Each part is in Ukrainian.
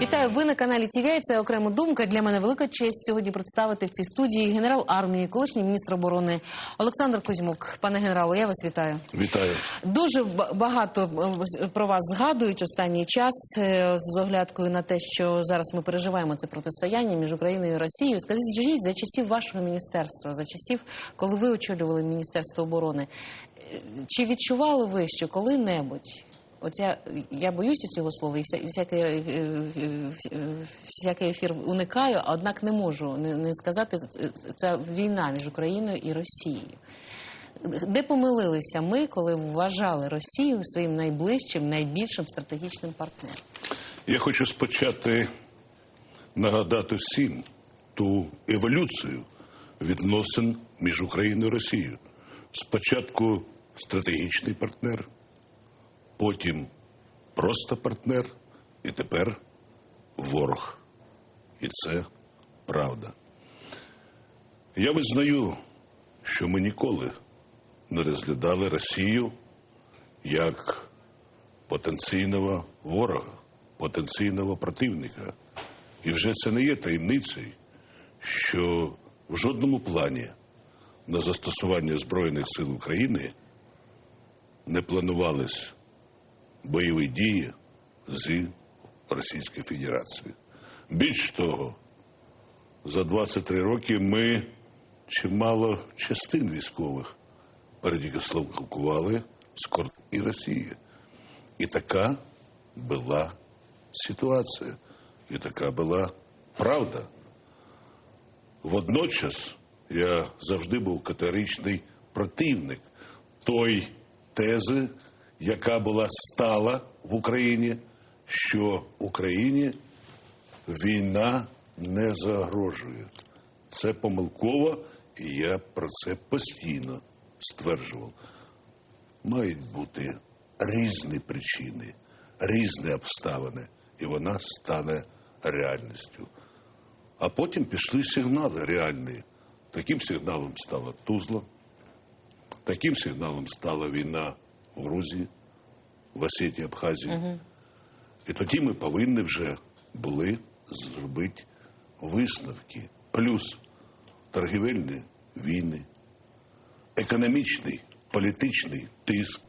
Вітаю, ви на каналі ТВА. Це окрема думка. Для мене велика честь сьогодні представити в цій студії генерал армії, колишній міністр оборони Олександр Кузьмук. Пане генералу, я вас вітаю. Вітаю. Дуже багато е, про вас згадують останній час е, з оглядкою на те, що зараз ми переживаємо це протистояння між Україною і Росією. Скажіть, скажіть, за часів вашого міністерства, за часів, коли ви очолювали міністерство оборони, е, чи відчували ви, що коли-небудь? От я, боюся цього слова, і вся, всякий, е, е, е, всякий ефір уникаю, однак не можу не, не сказати. Це війна між Україною і Росією. Де помилилися ми, коли вважали Росію своїм найближчим, найбільшим стратегічним партнером? Я хочу спочати нагадати всім ту еволюцію відносин між Україною і Росією. Спочатку стратегічний партнер, потім просто партнер, і тепер ворог. І це правда. Я визнаю, що ми ніколи не розглядали Росію як потенційного ворога, потенційного противника. І вже це не є таємницею, що в жодному плані на застосування Збройних сил України не планувались бойові дії з Російської Федерації. Більш того, за 23 роки ми чимало частин військових передіслокували з кордону і Росії. І така була ситуація, і така була правда. Водночас я завжди був категоричний противник той тези, яка була стала в Україні, що Україні війна не загрожує. Це помилково, і я про це постійно стверджував мають бути різні причини, різні обставини, і вона стане реальністю. А потім пішли сигнали реальні. Таким сигналом стала Тузла, таким сигналом стала війна в Грузії, в Осетії, Абхазії. І тоді ми повинні вже були зробити висновки. Плюс торгівельні війни, економічний, політичний тиск,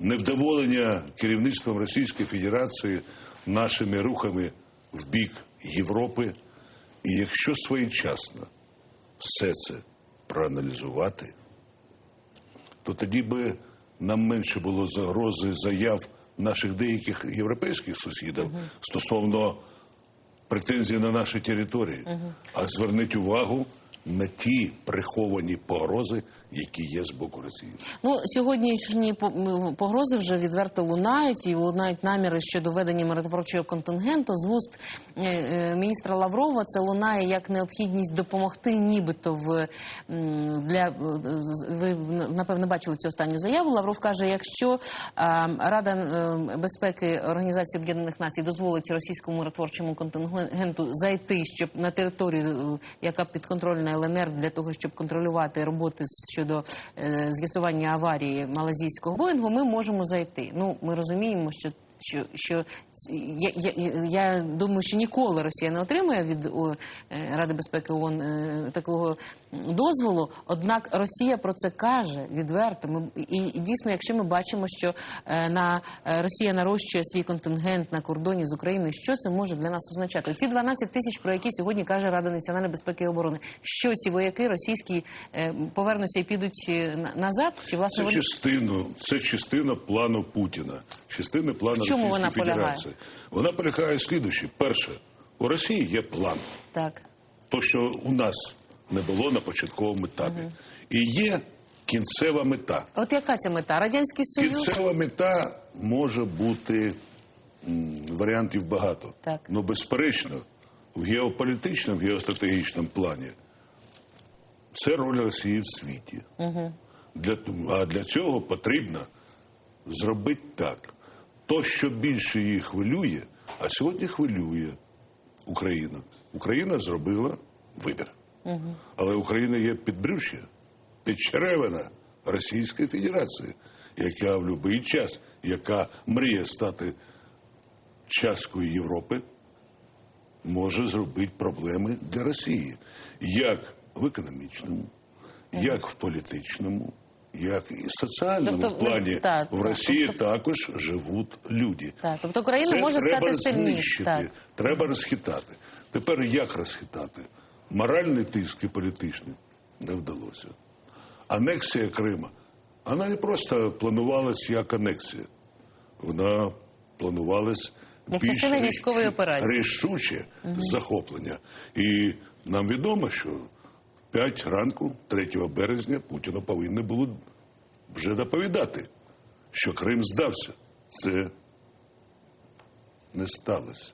невдоволення керівництвом Російської Федерації нашими рухами в бік Європи. І якщо своєчасно все це проаналізувати, то тоді би нам менше було загрози заяв наших деяких європейських сусідів стосовно претензій на наші території. А зверніть увагу на ті приховані погрози, які є з боку Росії. Ну сьогоднішні погрози вже відверто лунають і лунають наміри щодо ведення миротворчого контингенту. З вуст е, е, міністра Лаврова це лунає як необхідність допомогти, нібито в для е, ви напевно бачили цю останню заяву. Лавров каже: якщо Рада безпеки Організації Об'єднаних Націй дозволить російському миротворчому контингенту зайти, щоб на територію, яка підконтрольна ЛНР, для того, щоб контролювати роботи щодо е, з'ясування аварії малазійського Боїнгу, ми можемо зайти. Ну ми розуміємо, що. Що, що я, я, я думаю, що ніколи Росія не отримає від о, е, Ради безпеки ООН е, такого дозволу. Однак Росія про це каже відверто. Ми і, і дійсно, якщо ми бачимо, що е, на е, Росія нарощує свій контингент на кордоні з Україною, що це може для нас означати? Ці 12 тисяч, про які сьогодні каже Рада національної безпеки і оборони, що ці вояки російські е, повернуться і підуть е, на- назад? Чи власне Це вони частина, це частина плану Путіна, частина плану чому вона полягає? Вона полягає в слідуючі. Перше, у Росії є план. так? то, що у нас не було на початковому етапі. І є кінцева мета. От яка ця мета? Радянський Союз? Кінцева мета може бути м, варіантів багато. Так. Ну, безперечно, в геополітичному, геостратегічному плані це роль Росії в світі. Угу. Для, а для цього потрібно зробити так. То, що більше її хвилює, а сьогодні хвилює Україну. Україна зробила вибір. Але Україна є підбрюшя, підчеревина Російської Федерації, яка в будь-який час, яка мріє стати часткою Європи, може зробити проблеми для Росії, як в економічному, як в політичному, як і в соціальному Тобто плані. так, в Росії тобто- також живуть люди. Так, тобто Україна Це може треба стати сильніше. Так. треба розхитати. Тепер як розхитати? Моральний тиск і політичний не вдалося. Анексія Крима. Вона не просто планувалась як анексія. Вона планувалась Як більш військової рішуче- операції. рішуче захоплення. І нам відомо, що 5 ранку, 3 березня, Путіну повинні були вже доповідати, що Крим здався. Це не сталося.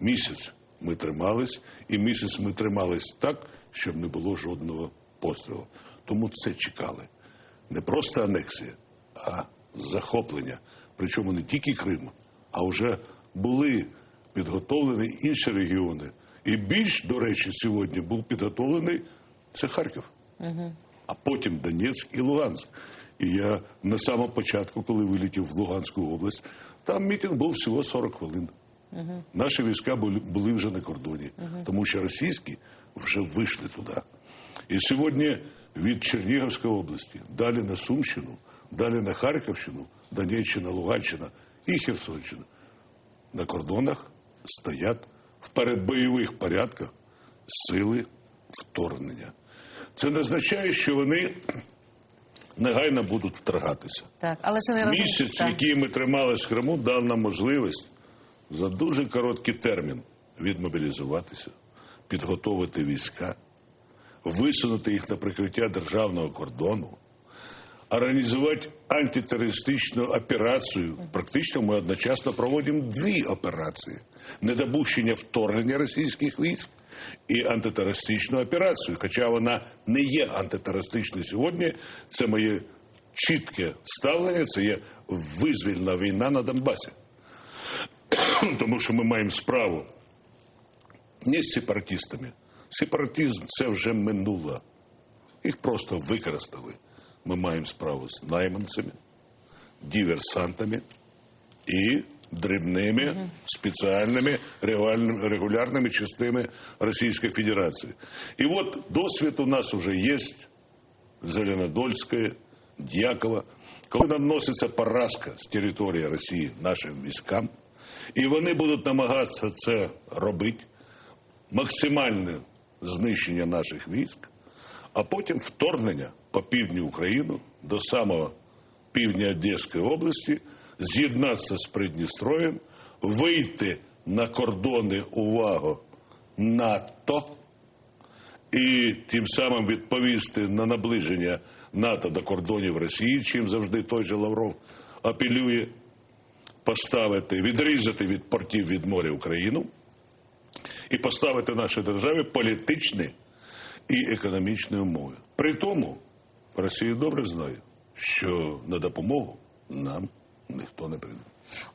Місяць ми тримались, і місяць ми тримались так, щоб не було жодного пострілу. Тому це чекали. Не просто анексія, а захоплення. Причому не тільки Крим, а вже були підготовлені інші регіони. І більш, до речі, сьогодні був підготовлений це Харків а потім Донецьк і Луганськ. І я на самому початку, коли вилетів в Луганську область, там мітинг був всього 40 хвилин. Наші війська були, були вже на кордоні, тому що російські вже вийшли туди. І сьогодні від Чернігівської області, далі на Сумщину, далі на Харківщину, Донеччина, Луганщина і Херсонщина на кордонах стоять в передбойових порядках сили вторгнення. Це не означає, що вони негайно будуть вторгатися. Так, але ще не. Місяць, так. який ми трималися в Криму, дав нам можливість за дуже короткий термін відмобілізуватися, підготовити війська, висунути їх на прикриття державного кордону, організувати антитерористичну операцію. Практично ми одночасно проводимо дві операції: недопущення вторгнення російських військ і антитерористичну операцію. Хоча вона не є антитерористичною сьогодні, це моє чітке ставлення, це є визвільна війна на Донбасі. Тому що ми маємо справу не з сепаратистами. Сепаратизм це вже минуло. Їх просто використали. Ми маємо справу з найманцями, диверсантами і дрібними спеціальними регулярними, частинами Російської Федерації. І от досвід у нас вже є Зеленодольське, Дьякова, коли наноситься поразка з території Росії нашим військам, і вони будуть намагатися це робити, максимальне знищення наших військ, а потім вторгнення по півдню України до самого півдня Одеської області, з'єднатися з Придністров'ям, вийти на кордони увагу НАТО і тим самим відповісти на наближення НАТО до кордонів Росії, чим завжди той же Лавров апелює, поставити, відрізати від портів від моря Україну і поставити нашій державі політичні і економічні умови. При тому Росія добре знає, що на допомогу нам ніхто не прийде.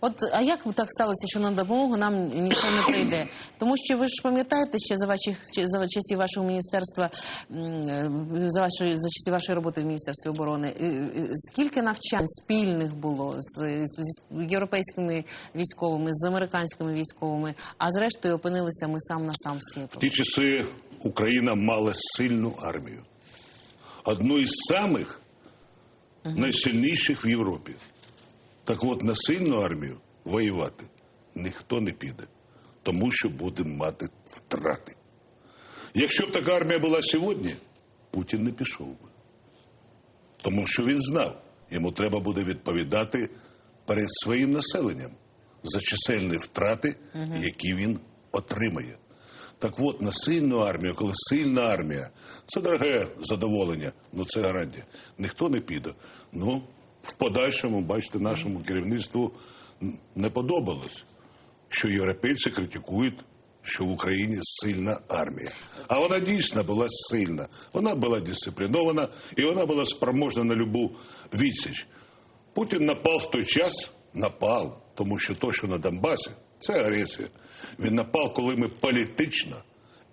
От а як так сталося, що на допомогу нам ніхто не прийде? Тому що ви ж пам'ятаєте ще за ваших за часів вашого міністерства, е, за вашої за часів вашої роботи в міністерстві оборони, е, е, скільки навчань спільних було з, з, з європейськими військовими, з американськими військовими, а зрештою опинилися ми сам на сам з В ті часи Україна мала сильну армію. Одну із самих найсильніших в Європі. Так от на сильну армію воювати ніхто не піде, тому що будемо мати втрати. Якщо б така армія була сьогодні, Путін не пішов би. Тому що він знав, йому треба буде відповідати перед своїм населенням за чисельні втрати, які він отримає. Так от, на сильну армію, коли сильна армія, це дороге задоволення, ну це гарантія. Ніхто не піде. Ну, в подальшому, бачите, нашому керівництву не подобалось, що європейці критикують, що в Україні сильна армія. А вона дійсно була сильна. Вона була дисциплінована і вона була спроможна на любу відсіч. Путін напав в той час, напав, тому що то, що на Донбасі, це агресія. Він напав, коли ми політично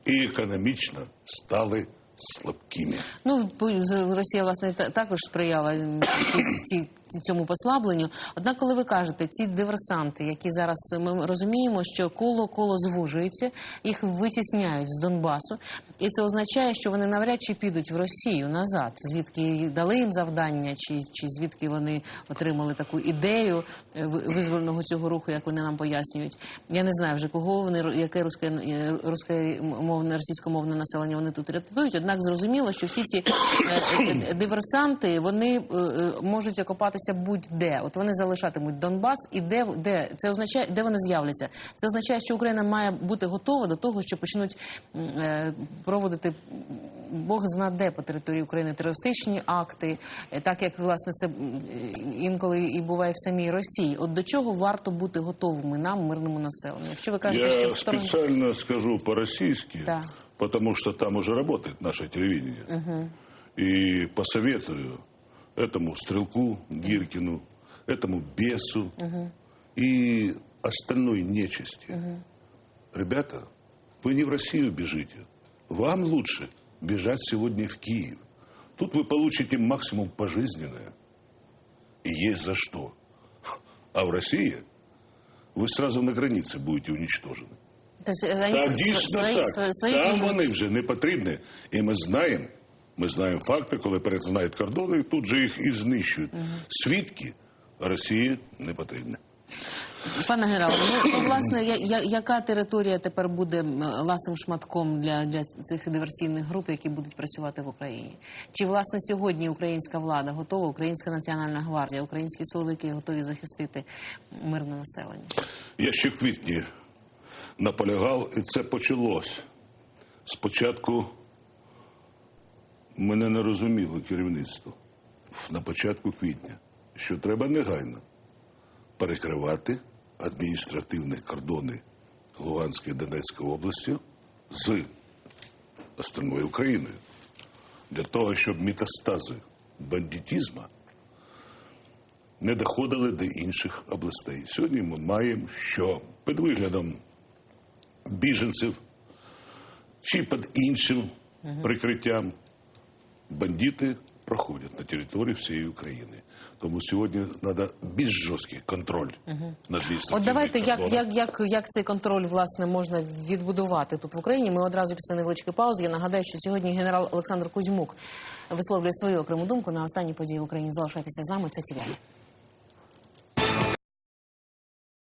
і економічно стали слабкими. Ну, Росія, власне, та- також сприяла м, ці, ці, ці- цьому послабленню. Однак, коли ви кажете, ці диверсанти, які зараз ми розуміємо, що коло коло звужується, їх витісняють з Донбасу, і це означає, що вони навряд чи підуть в Росію назад, звідки дали їм завдання, чи, чи звідки вони отримали таку ідею е, визвольного цього руху, як вони нам пояснюють. Я не знаю вже кого вони яке русське е, мовне російськомовне населення вони тут рятують. Однак зрозуміло, що всі ці е, е, е, диверсанти вони е, е, можуть окопатися будь-де. От вони залишатимуть Донбас, і де де це означає, де вони з'являться. Це означає, що Україна має бути готова до того, що почнуть е, проводити Бог зна де по території України терористичні акти, е, так як власне це е, інколи і буває в самій Росії. От до чого варто бути готовими нам, мирному населенню? Якщо ви кажете, що Я в сторону специально скажу по-российски, Да. потому что там уже работает наше телевидение. И посоветую этому Стрелку Гиркину, этому Бесу и остальной нечисти. Ребята, вы не в Россию бежите. Вам лучше бежать сегодня в Киев. Тут вы получите максимум пожизненное. И есть за что. А в России вы сразу на границе будете уничтожены. Тобто, е, вони Так, св- дійсно свої, так. свої, свої Там будуть- вони вже не потрібні. І ми знаємо, Ми знаємо факти, коли перетинають кордони, тут же їх і знищують. Свідки Росії не потрібні. Пане генерале, ну то, власне, я, я, яка територія тепер буде ласим шматком для, для цих диверсійних груп, які будуть працювати в Україні? Чи власне сьогодні українська влада готова, Українська національна гвардія, українські силовики готові захистити мирне населення? Я ще в квітні наполягав, і це почалось. Спочатку мене не розуміло керівництво на початку квітня, що треба негайно перекривати адміністративні кордони Луганської Донецької області з остальною Україною для того, щоб метастази бандитізму не доходили до інших областей. Сьогодні ми маємо, що під виглядом біженців чи під іншим прикриттям бандити проходять на території всієї України. Тому сьогодні треба більш жорсткий контроль над От давайте як, як, як, як цей контроль власне можна відбудувати тут в Україні. Ми одразу після невеличкої паузи. Я нагадаю, що сьогодні генерал Олександр Кузьмук висловлює свою окрему думку на останні події в Україні. Залишайтеся з нами. Це ТВ.